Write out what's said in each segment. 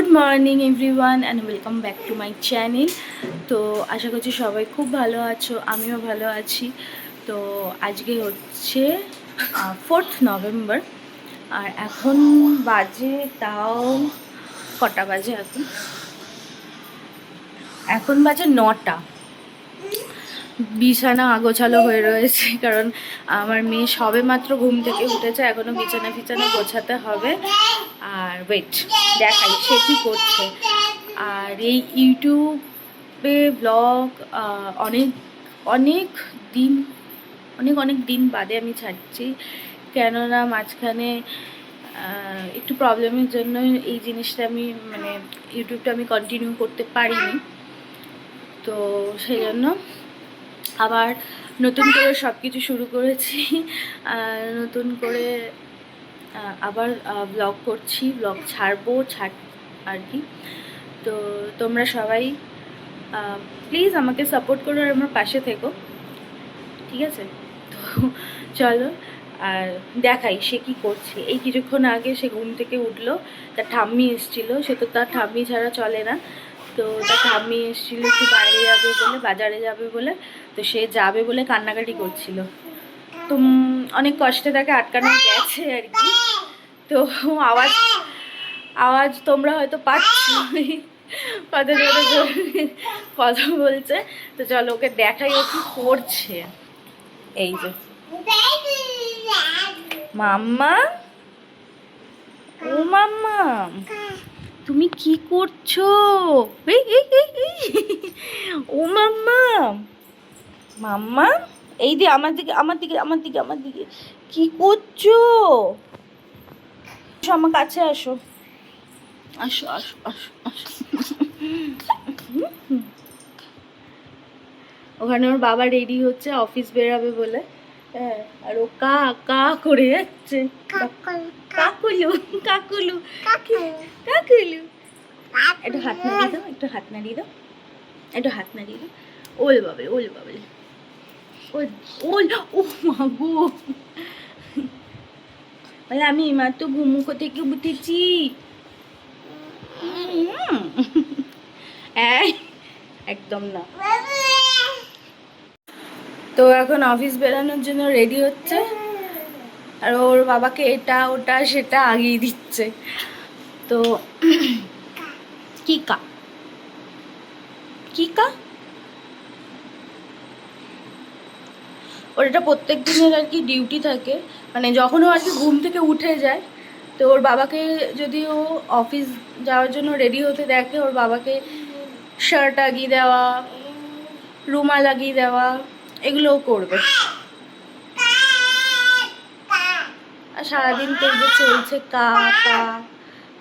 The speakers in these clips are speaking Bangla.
Good morning everyone and welcome back to my channel. তো আশা করছি সবাই খুব ভালো আছো, আমিও ভালো আছি। তো আজকে হচ্ছে ফোর্থ নভেম্বর আর এখন বাজে তাও কটা বাজে এখন? এখন বাজে নটা। বিছানা আগোছালো হয়ে রয়েছে, কারণ আমার মেয়ে সবে মাত্র ঘুম থেকে উঠেছে, এখনও বিছানা ফিছানা গোছাতে হবে। আর ওয়েট দেখাই সে কী করছে। আর এই ইউটিউবে ব্লগ অনেক অনেক দিন, অনেক অনেক দিন বাদে আমি ছাড়ছি, কেননা মাঝখানে একটু প্রবলেমের জন্য এই জিনিসটা আমি মানে ইউটিউবটা আমি কন্টিনিউ করতে পারিনি। তো সেই জন্য আবার নতুন করে সব কিছু শুরু করেছি। নতুন করে আবার ব্লগ করছি ব্লগ ছাড়বো, ছাড়, আর কি। তো তোমরা সবাই প্লিজ আমাকে সাপোর্ট করো আর আমার পাশে থেকো। ঠিক আছে? তো চলো, আর দেখাই সে কি করছে। এই কিছুক্ষণ আগে সে ঘুম থেকে উঠল, তার ঠাম্মি এসেছিল, সে তো তার ঠাম্মি ছাড়া চলে না। তো তার ঠাম্মি এসেছিল একটু বাইরে যাবে বলে, বাজারে যাবে বলে, তো সে যাবে বলে কান্নাকাটি করছিল। তো অনেক কষ্টে তাকে আটকানো গেছে আর কি। তো আওয়াজ আওয়াজ তোমরা হয়তো পাচ্ছ কত জোরে জোরে কথা বলছে। তো চলো ওকে দেখাই ও কি করছে। এই যে। মাম্মা? ও মাম্মা? তুমি কি করছ। ও মাম্মা। মাম্মা? এই যে আমার দিকে আমার দিকে আমার দিকে আমার দিকে। কি করছ? আসো আমার কাছে আসো। আসো আসো আসো আসো। ওখানে ওর বাবা রেডি হচ্ছে অফিস বেরাবে বলে। হ্যাঁ আর ও কা কা করে যাচ্ছে। কাকুলু কাকুলু। কাকুলু। একটু হাত নাড়িয়ে দাও, একটু হাত দাও। একটু হাত দাও। ওল বাবলে ওল বাবলে। ওল ও মা গো। বলে আমি মাত্র ঘুমুকো থেকে উঠেছি। একদম না। তো এখন অফিস বেরানোর জন্য রেডি হচ্ছে। আর ওর বাবাকে এটা, ওটা, সেটা আগিয়ে দিচ্ছে। তো কিকা। কিকা? ওর এটা প্রত্যেক দিনের আর কি ডিউটি থাকে। মানে যখন ও আর কি ঘুম থেকে উঠে যায়, তো ওর বাবাকে যদি ও অফিস যাওয়ার জন্য রেডি হতে দেখে, ওর বাবাকে শার্ট আগিয়ে দেওয়া, রুমাল লাগিয়ে দেওয়া এগুলোও করবে। আর সারাদিন তো যে চলছে কা কা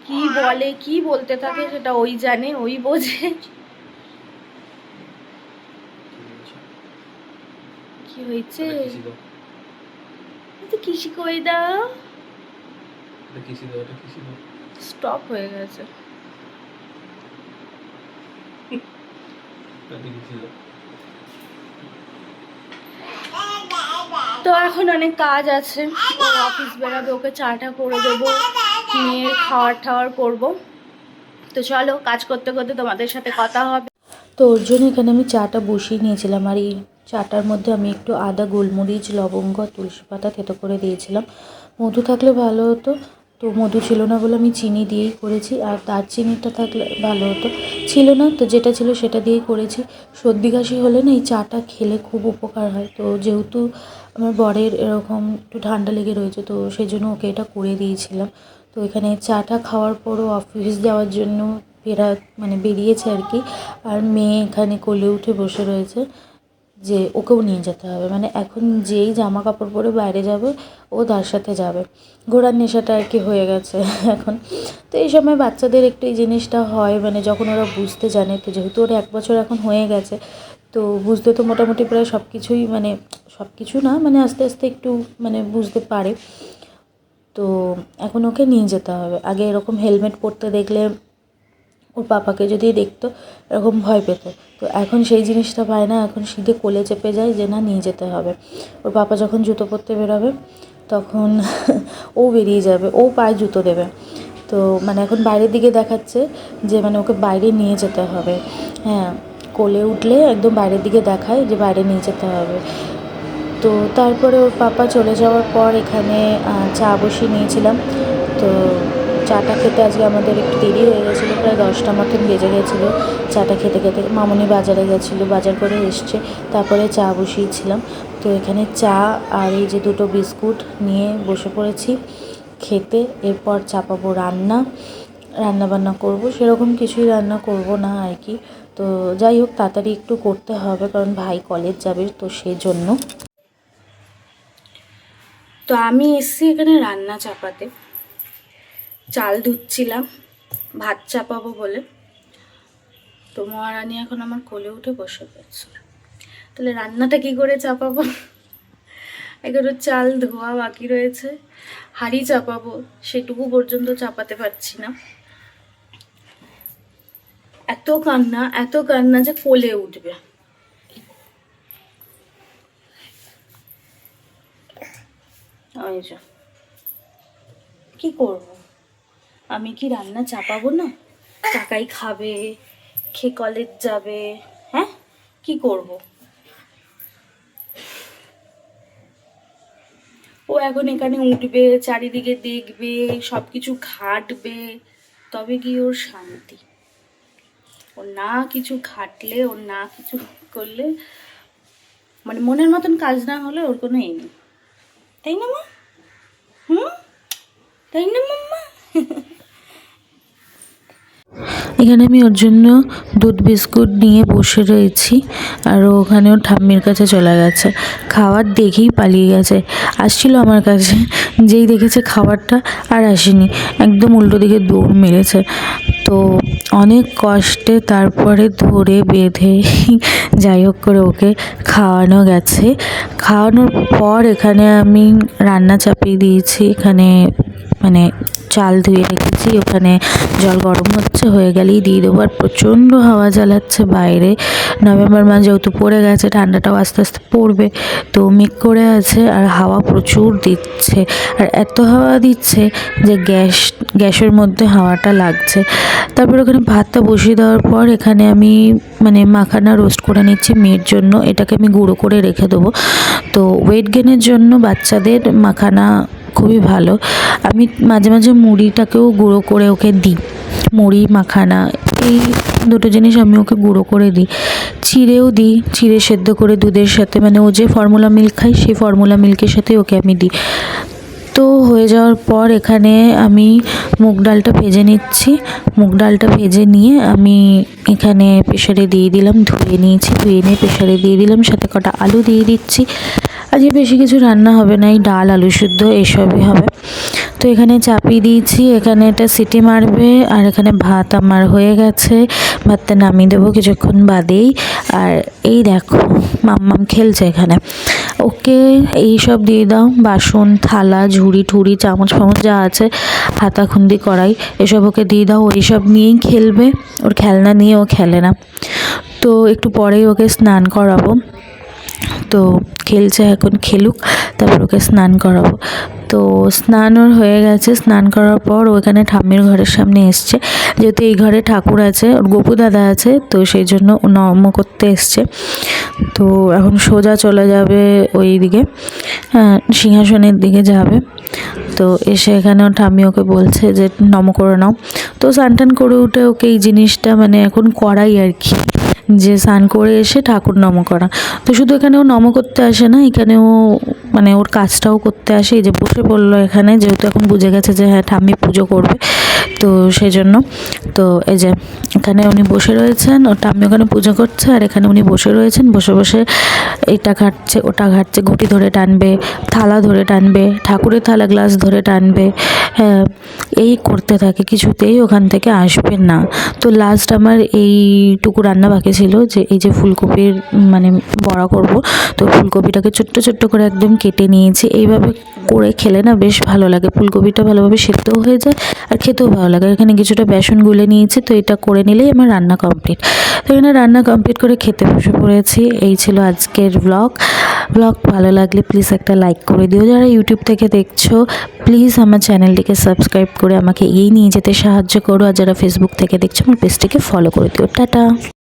কি বলে কি বলতে থাকে সেটা ওই জানে ওই বোঝে। কি হয়েছে? কৃষি কই দাও স্টপ হয়ে গেছে। তো এখন অনেক কাজ আছে। ওর অফিস বেরাবে, ওকে চাটা করে দেবো নিয়ে খাওয়ার ঠাওয়ার করব। তো চলো, কাজ করতে করতে তোমাদের সাথে কথা হবে। তো ওর জন্য এখানে আমি চাটা বসিয়ে নিয়েছিলাম, আর এই চাটার মধ্যে আমি একটু আদা, গোলমরিচ, লবঙ্গ তুলসী পাতা থেতো করে দিয়েছিলাম। মধু থাকলে ভালো হতো। তো মধু ছিল না বলে আমি চিনি দিয়েই করেছি, আর দারচিনিটা থাকলে ভালো হতো। ছিল না, তো যেটা ছিল সেটা দিয়েই করেছি। সর্দি কাশি হলে না এই চাটা খেলে খুব উপকার হয়। তো যেহেতু আমার বরের এরকম একটু ঠান্ডা লেগে রয়েছে, তো সেই জন্য ওকে এটা করে দিয়েছিলাম। তো এখানে চাটা খাওয়ার পরও অফিস যাওয়ার জন্য বেরা মানে বেরিয়েছে আর কি। আর মেয়ে এখানে কোলে উঠে বসে রয়েছে। যে ওকেও নিয়ে যেতে হবে। মানে এখন যেই জামা কাপড় পরে বাইরে যাবে, ও তার সাথে যাবে। ঘোড়ার নেশাটা আর কি হয়ে গেছে এখন। তো এই সময় বাচ্চাদের একটু এই জিনিসটা হয় মানে যখন ওরা বুঝতে জানে, তো যেহেতু ওরা এক বছর এখন হয়ে গেছে, তো বুঝতে তো মোটামুটি প্রায় সব কিছুই মানে সব কিছু না মানে আস্তে আস্তে একটু মানে বুঝতে পারে। তো এখন ওকে নিয়ে যেতে হবে। আগে এরকম হেলমেট পরতে দেখলে ওর পাপাকে যদি দেখতো, এরকম ভয় পেত। তো এখন সেই জিনিসটা পায় না, এখন সিধে কোলে চেপে যায় যে না, নিয়ে যেতে হবে। ওর পাপা যখন জুতো পরতে বেরোবে, তখন ও বেরিয়ে যাবে, ও পায়ে জুতো দেবে। তো মানে এখন বাইরের দিকে দেখাচ্ছে যে মানে ওকে বাইরে নিয়ে যেতে হবে। হ্যাঁ কোলে উঠলে একদম বাইরের দিকে দেখায় যে বাইরে নিয়ে যেতে হবে। তো তারপরে ওর পাপা চলে যাওয়ার পর এখানে চা বসিয়ে নিয়েছিলাম। তো চাটা খেতে আজকে আমাদের একটু দেরি হয়ে গেছিল, প্রায় দশটা মতন বেজে গেছিল চাটা খেতে খেতে। মামুনি বাজারে গেছিল, বাজার করে এসছে, তারপরে চা বসিয়েছিলাম। তো এখানে চা আর এই যে দুটো বিস্কুট নিয়ে বসে পড়েছি খেতে, এরপর চাপাবো রান্না রান্না বান্না করব। সেরকম কিছুই রান্না করব না আর কি। তো যাই হোক, তাড়াতাড়ি একটু করতে হবে, কারণ ভাই কলেজ যাবে, তো সেই জন্য তো আমি এসছি এখানে রান্না চাপাতে। চাল ধুচ্ছিলাম, ভাত চাপাবো বলে। তো মহারানী এখন আমার কোলে উঠে বসে পড়ছে। তাহলে রান্নাটা কি করে চাপাবো? এগুলো চাল ধোয়া বাকি রয়েছে। হাঁড়ি চাপাবো, সেটুকু পর্যন্ত চাপাতে পারছি না। এত কান্না এত কান্না যে কোলে উঠবে। কি করব? আমি কি রান্না চাপাবো না? কাকাই খাবে খেয়ে কলেজ যাবে হ্যাঁ? কি করব? ও এখন এখানে উঠবে, চারিদিকে দেখবে সব কিছু ঘাটবে, তবে কি ওর শান্তি। ও না কিছু ঘাটলে, ওর না কিছু করলে মানে মনের মতন কাজ না হলে ওর কোনো এই নেই। তাই না মা? হুম? তাই না মাম্মা? এখানে আমি ওর জন্য দুধ বিস্কুট নিয়ে বসে রয়েছি আর ওখানে ওর ঠাম্মির কাছে চলে গেছে। খাবার দেখেই পালিয়ে গেছে। আসছিল আমার কাছে, যেই দেখেছে খাবারটা আর আসেনি। একদম উল্টো দিকে দৌড় মেরেছে। তো অনেক কষ্টে তারপরে ধরে বেঁধে যাই হোক করে ওকে খাওয়ানো গেছে। খাওয়ানোর পর এখানে আমি রান্না চাপিয়ে দিয়েছি। এখানে মানে চাল ধুয়ে রেখেছি, ওখানে জল গরম হচ্ছে, হয়ে গেলেই দিয়ে দেবো। আর প্রচণ্ড হাওয়া জ্বালাচ্ছে বাইরে। নভেম্বর মাস যেহেতু পড়ে গেছে, ঠান্ডাটাও আস্তে আস্তে পড়বে, তো মেঘ করে আছে, আর হাওয়া প্রচুর দিচ্ছে। আর এত হাওয়া দিচ্ছে যে গ্যাস, গ্যাসের মধ্যে হাওয়াটা লাগছে। তারপর ওখানে ভাতটা বসিয়ে দেওয়ার পর এখানে আমি মানে মাখানা রোস্ট করে নিচ্ছি মেয়ের জন্য। এটাকে আমি গুঁড়ো করে রেখে দেবো। তো ওয়েট গেনের জন্য বাচ্চাদের মাখানা খুবই ভালো। আমি মাঝে মাঝে মুড়িটাকেও গুঁড়ো করে ওকে দিই। মুড়ি, মাখানা, এই দুটো জিনিস আমি ওকে গুঁড়ো করে দিই। চিড়েও দিই, চিড়ে সেদ্ধ করে দুধের সাথে। মানে ও যে ফর্মুলা মিল্ক খাই সেই ফর্মুলা মিল্কের সাথে ওকে আমি দিই। তো হয়ে যাওয়ার পর এখানে আমি মুগ ডালটা ভেজে নিচ্ছি। মুগ ডালটা ভেজে নিয়ে আমি এখানে প্রেশারে দিয়ে দিলাম, ধুয়ে নিয়েছি। ধুয়ে নিয়ে প্রেশারে দিয়ে দিলাম, সাথে কটা আলু দিয়ে দিচ্ছি। আজকে বেশি কিছু রান্না হবে না, এই ডাল, আলু শুদ্ধ এসবই হবে। তো এখানে চাপিয়ে দিয়েছি, এখানে এটা সিটি মারবে, আর এখানে ভাত আমার হয়ে গেছে। ভাতটা নামিয়ে দেবো কিছুক্ষণ বাদেই। আর এই দেখো, মাম্মাম খেলছে এখানে। ওকে, এই সব দিয়ে দাও, বাসন, থালা, ঝুড়ি, ঠুড়ি, চামচ ফামচ যা আছে হাতা খুন্দি কড়াই, এসব ওকে দিয়ে দাও, ওই সব নিয়েই খেলবে। ওর খেলনা নিয়ে ও খেলে না। তো একটু পরেই ওকে স্নান করাবো। তো খেলছে এখন খেলুক তারপর ওকে স্নান করাবো। তো স্নান ওর হয়ে গেছে স্নান করার পর ওখানে ঠাম্মির ঘরের সামনে এসছে। যেহেতু এই ঘরে ঠাকুর আছে ওর গোপু দাদা আছে তো সেই জন্য নর্ম করতে এসছে। তো এখন সোজা চলে যাবে ওই দিকে হ্যাঁ, সিংহাসনের দিকে যাবে। তো এসে এখানে ওর ঠাম্মি ওকে বলছে যে নম করে নাও। তো স্নান টান করে উঠে ওকে এই জিনিসটা মানে এখন করাই আর কি। যে স্নান করে এসে ঠাকুর নম করা। তো শুধু এখানে ও নম করতে আসে না, এখানে ও মানে ওর কাজটাও করতে আসে। এই যে বসে পড়ল এখানে, যেহেতু এখন বুঝে গেছে যে হ্যাঁ ঠাম্মি পুজো করবে। তো সেই জন্য তো এই যে এখানে উনি বসে রয়েছেন, ওটা আমি ওখানে পুজো করছে, আর এখানে উনি বসে রয়েছেন, বসে বসে এটা ঘাটছে, ওটা ঘাটছে, ঘুটি ধরে টানবে, থালা ধরে টানবে, ঠাকুরের থালা গ্লাস ধরে টানবে হ্যাঁ এই করতে থাকে, কিছুতেই ওখান থেকে আসবে না। তো লাস্ট আমার এইটুকু রান্না বাকি ছিল, যে এই যে ফুলকপির মানে বড়া করব, তো ফুলকপিটাকে ছোট্ট ছোট্ট করে একদম কেটে নিয়েছি, এইভাবে করে খেলে না বেশ ভালো লাগে, ফুলকপিটা ভালোভাবে সেদ্ধও হয়ে যায়, আর খেতেও ভালো লাগে। এখানে কিছুটা বেসন গুলে নিয়েছি, তো এটা করে নিলেই আমার রান্না কমপ্লিট। তো এখানে রান্না কমপ্লিট করে খেতে বসে পড়েছি। এই ছিল আজকের ব্লগ ব্লগ ভালো লাগলে প্লিজ একটা লাইক করে দিও। যারা ইউটিউব থেকে দেখছ প্লিজ আমার চ্যানেলটিকে সাবস্ক্রাইব করে আমাকে এগিয়ে নিয়ে যেতে সাহায্য করো। আর যারা ফেসবুক থেকে দেখছ, আমার পেজটিকে ফলো করে দিও। টাটা!